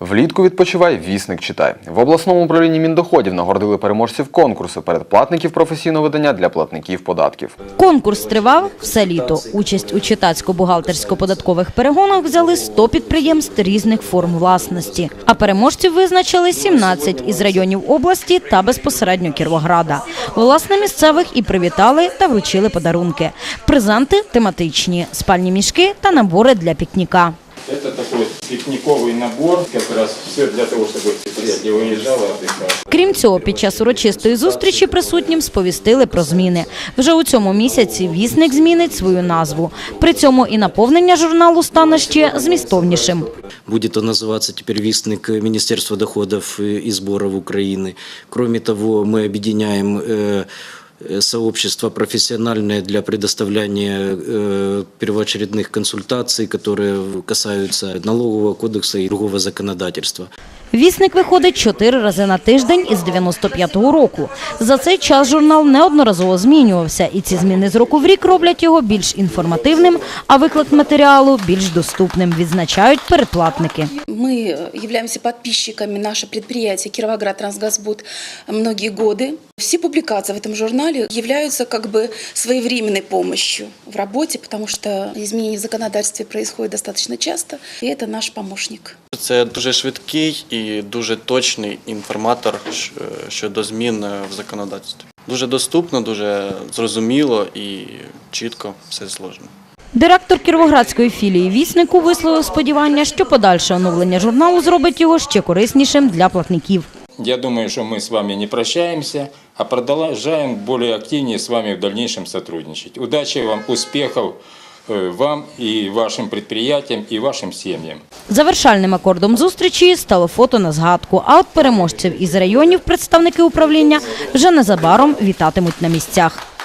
Влітку відпочивай, вісник читай. В обласному управлінні міндоходів нагородили переможців конкурсу передплатників професійного видання для платників податків. Конкурс тривав все літо. Участь у читацько-бухгалтерсько-податкових перегонах взяли 100 підприємств різних форм власності. А переможців визначили 17 із районів області та безпосередньо Кіровограда. Власне, місцевих і привітали та вручили подарунки. Презенти тематичні, спальні мішки та набори для пікніка. Это такой пикниковый набор, как раз все для того, чтобы предприятие выезжало, отдыхало. Крім цього, під час урочистої зустрічі присутнім сповістили про зміни. Вже у цьому місяці вісник змінить свою назву. При цьому і наповнення журналу стане ще змістовнішим. Будет он называться теперь «Вестник Министерства доходов и сборов Украины». Кроме того, мы объединяем э, э, сообщество профессиональное для предоставления э, первоочередных консультаций, которые касаются налогового кодекса и другого законодательства. Вісник виходить чотири рази на тиждень із 95-го року. За цей час журнал неодноразово змінювався, і ці зміни з року в рік роблять його більш інформативним, а виклад матеріалу більш доступним, відзначають передплатники. Мы э, являемся подписчиками, наше предприятие Кировоград Трансгазбуд многие годы. Все публикации в этом журнале являются как бы своевременной помощью в работе, потому что изменения в законодательстве происходят достаточно часто, и это наш помощник. Це дуже швидкий і дуже точний інформатор щодо змін е, в законодавстві. Дуже доступно, дуже зрозуміло і чітко все зложено. Директор Кіровоградської філії «Віснику» висловив сподівання, що подальше оновлення журналу зробить його ще кориснішим для платників. Я думаю, что мы с вами не прощаемся, а продолжаем более активнее с вами в дальнейшем сотрудничать. Удачи вам, успехов э, вам і вашим предприятиям, і вашим сім'ям. Завершальним акордом зустрічі стало фото на згадку. А от переможців із районів представники управління вже незабаром вітатимуть на місцях.